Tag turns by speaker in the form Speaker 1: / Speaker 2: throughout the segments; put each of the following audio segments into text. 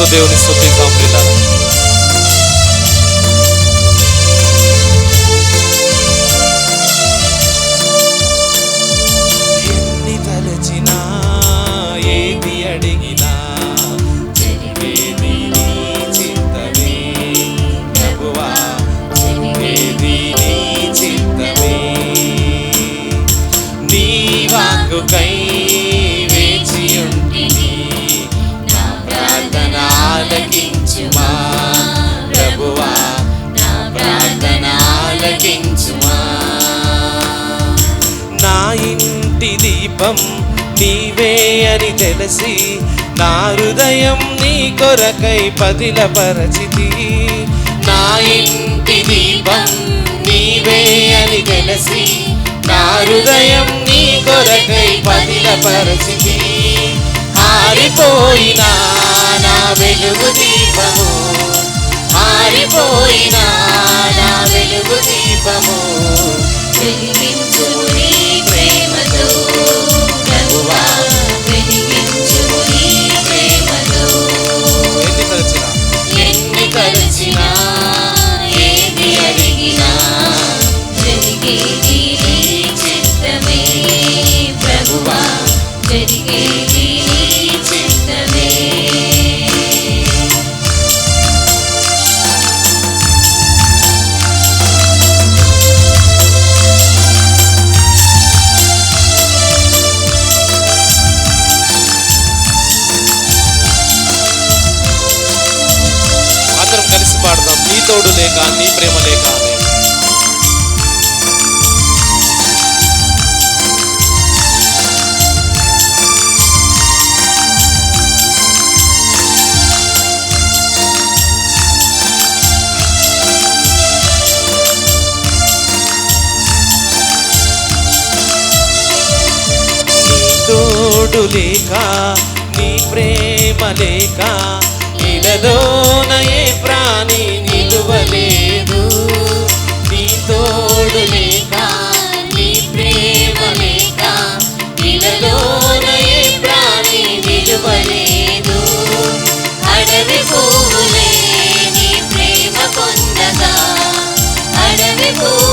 Speaker 1: todo Deus em sua visão. సర్వం నీవే అని తెలిసి నా హృదయం నీ కొరకై పదిలపరచితి. నా ఇంటి దీపం నీవే అని తెలిసి నా హృదయం నీ కొరకై పదిలపరచితి. ఆరిపోయినా నా వెలుగు దీపము. ఆరిపోయినా నా వెలుగు దీపము. తోడు లేక నీ ప్రేమ లేక తోడు లేక నీ ప్రేమ లేక ఇలలోన ఏ ప్రాణి cool.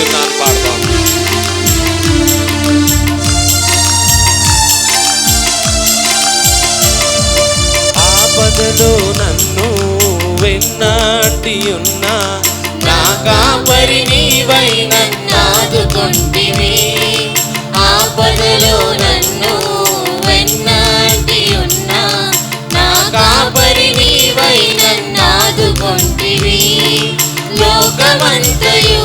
Speaker 1: ఉన్నాను పాడదాం ఆపదలో నన్ను వెన్నాటి ఉన్నా నా కాపరి నీవై నన్నాదుకొంటివి
Speaker 2: ఆపదలో నన్ను వెన్నాటి ఉన్నా నా కాపరి నీవై నన్నాదుకొంటివి లోకమంతయు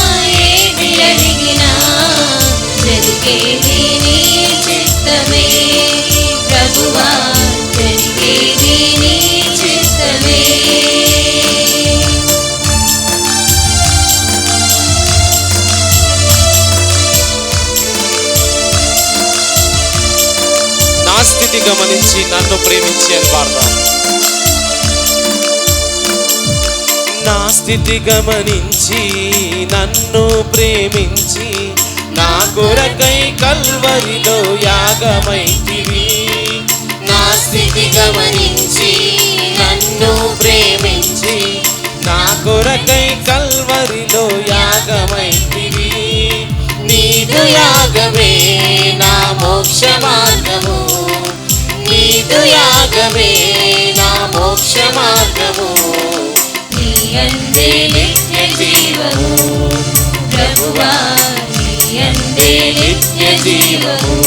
Speaker 1: నీతి గమనించి నన్ను ప్రేమించే అని నా స్థితి గమనించి నన్ను ప్రేమించి నా కొరకై కల్వరిలో యాగమైతివి. నా స్థితి గమనించి నన్ను ప్రేమించి నా కొరకై కల్వరిలో యాగమైతివి.
Speaker 2: నీదు యాగమే నా మోక్షమా യാഗമേ നാ മോക്ഷമാർഗമോ നീ അന്തേ നിത്യജീവമോ ప్రభువా నీ అందే నిత్య జీవము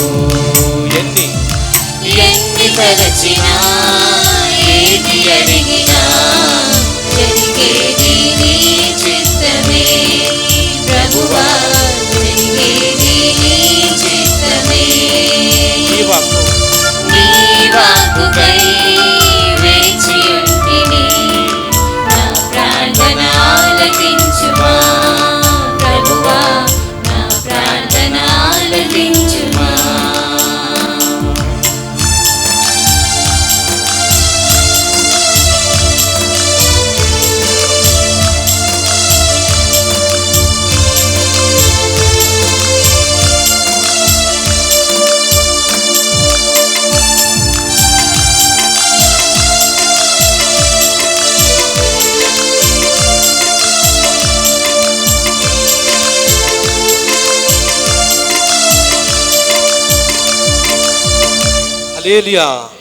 Speaker 1: Aleluia.